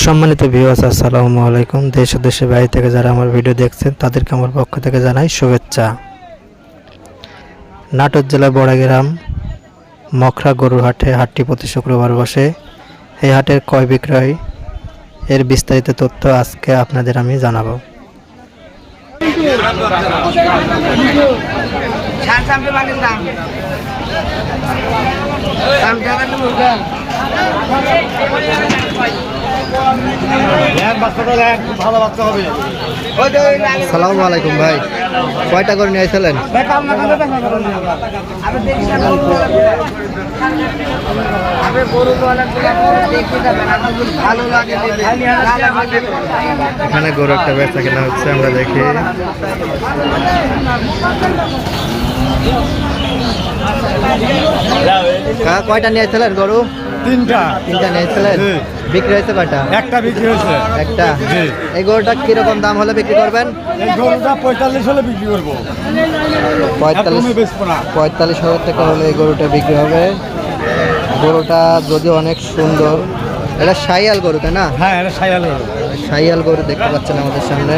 সম্মানিত ভিউয়ার্স আসসালামু আলাইকুম। দেশ ও দেশের বাইরে থেকে যারা আমার ভিডিও দেখছেন, তাদেরকে আমার পক্ষ থেকে জানাই শুভেচ্ছা। নাটোর জেলার বড়াগ্রাম মখরা গরুর হাটে হাটটি প্রতি শুক্রবার বসে। এই হাটের ক্রয় বিক্রয় এর বিস্তারিত তথ্য আজকে আপনাদের আমি জানাব। সালামু আলাইকুম ভাই। কয়টা করে নিয়ে আসলেন। এখানে গরু একটা বেচা কেনা হচ্ছে, আমরা দেখি। কয়টা নিয়ে আসলেন গরু? তিনটা। তিনটা নিয়ে আসলেন বিক্রি হয়েছে কয়টা? একটা বিক্রি হয়েছে। একটা? এই গরুটা কীরকম দাম হলে বিক্রি করবেন? এই গরুটা পঁয়তাল্লিশ হলে বিক্রি করব। পঁয়তাল্লিশ পঁয়তাল্লিশ হাজার টাকা হলে এই গরুটা বিক্রি হবে। গরুটা যদি অনেক সুন্দর এটা সাইয়াল গরু তাই না? হ্যাঁ এটা সাইয়াল গরু। সাইয়াল গরু দেখতে পাচ্ছেন আমাদের সামনে।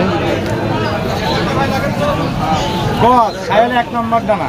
সাইয়াল এক নম্বর দানা।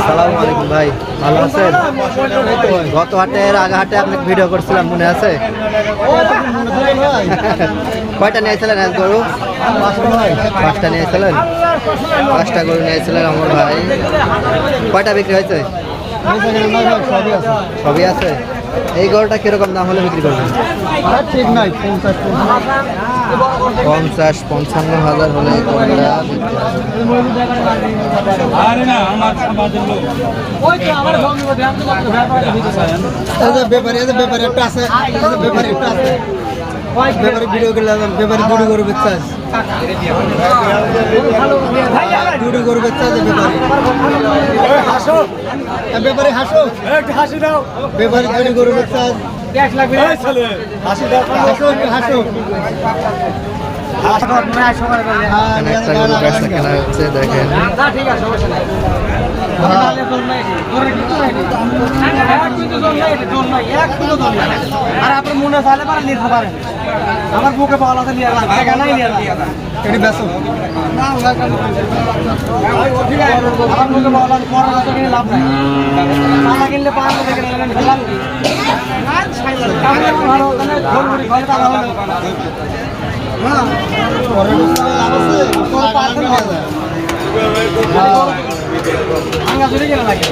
সালাম আলাইকুম ভাই, ভালো আছেন? গত হাটের আগে হাটে আপনাকে ভিডিও করছিলাম, মনে আছে? কয়টা নিয়েছিলেন এক গরু? পাঁচটা নিয়েছিলেন। পাঁচটা গরু নিয়েছিলেন আমার ভাই। কয়টা বিক্রি হয়েছে? সবই আছে? এই গরুটা কীরকম দাম হলে বিক্রি করবেন? ঠিক নাই পঞ্চাশ পঞ্চাশ। পঞ্চান্ন হাজার হলে এই গরুটা ব্যাপারে ব্যাপারে একটা আছে ব্যাপারে একটা আছে। ব্যাপারে ভিডিও করলাম ব্যাপারে বেচতে আছে দুটো গরু বেচতে আছে ব্যাপারে হাসো। ব্যাপারে হাসো। একটু হাসি দাও। ব্যাপারে দুটো গরু বেচতে আছে হাসি দাও। হাসো একটু হাসো। হ্যাঁ, দেখেন। আর আপনার মনে চাইলে পারেন নিতে পারেন। আমার বুকে পাওয়া আছে নিয়ে আসলাম টাকা নাই নিয়ে আসলাম এটি বেচো আমার মুখে পাওয়া আছে পরের বছর কিনে লাভ নাই। টাকা কিনলে পাঁচ টাকা কিনে নেবেন ভালো ওখানে ঘরে টাকা হলো পরের বছর লাভ আছে কোনো পার্সেন্ট হয়ে। যায় ভাঙা কিনা লাগে।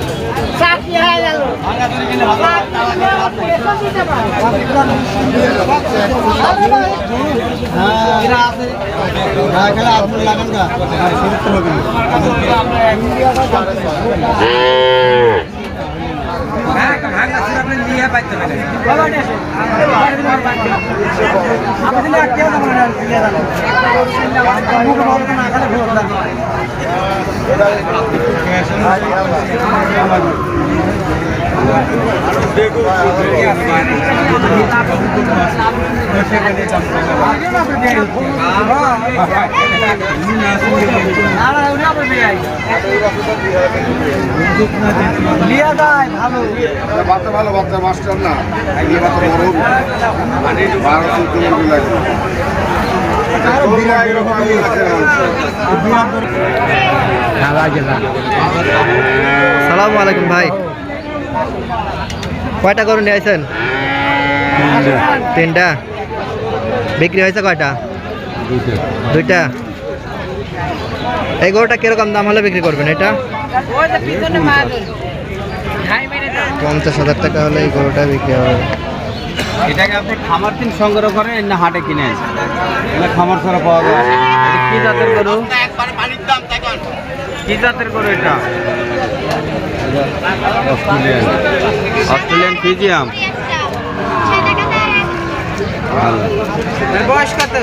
ভাঙা বাচ্চা ভালো বাচ্চা মাস্টার না আলাইকুম ভাই। কয়টা গরু নিয়ে আসেন তিনটা। বিক্রি হয়েছে কয়টা? দুইটা। এই গরুটা কীরকম দাম হলে বিক্রি করবেন এটা? পঞ্চাশ হাজার টাকা হলে এই গরুটা বিক্রি হবে। এটাকে আপনি খামার দিন সংগ্রহ করেন না হাটে কিনে খামার ছাড়া পাওয়া যায়। কি জাতের গরু? কি জাতের গরু এটা? অস্ট্রেলিয়ান। অস্ট্রেলিয়ান ফিজিয়াম। বয়স কত?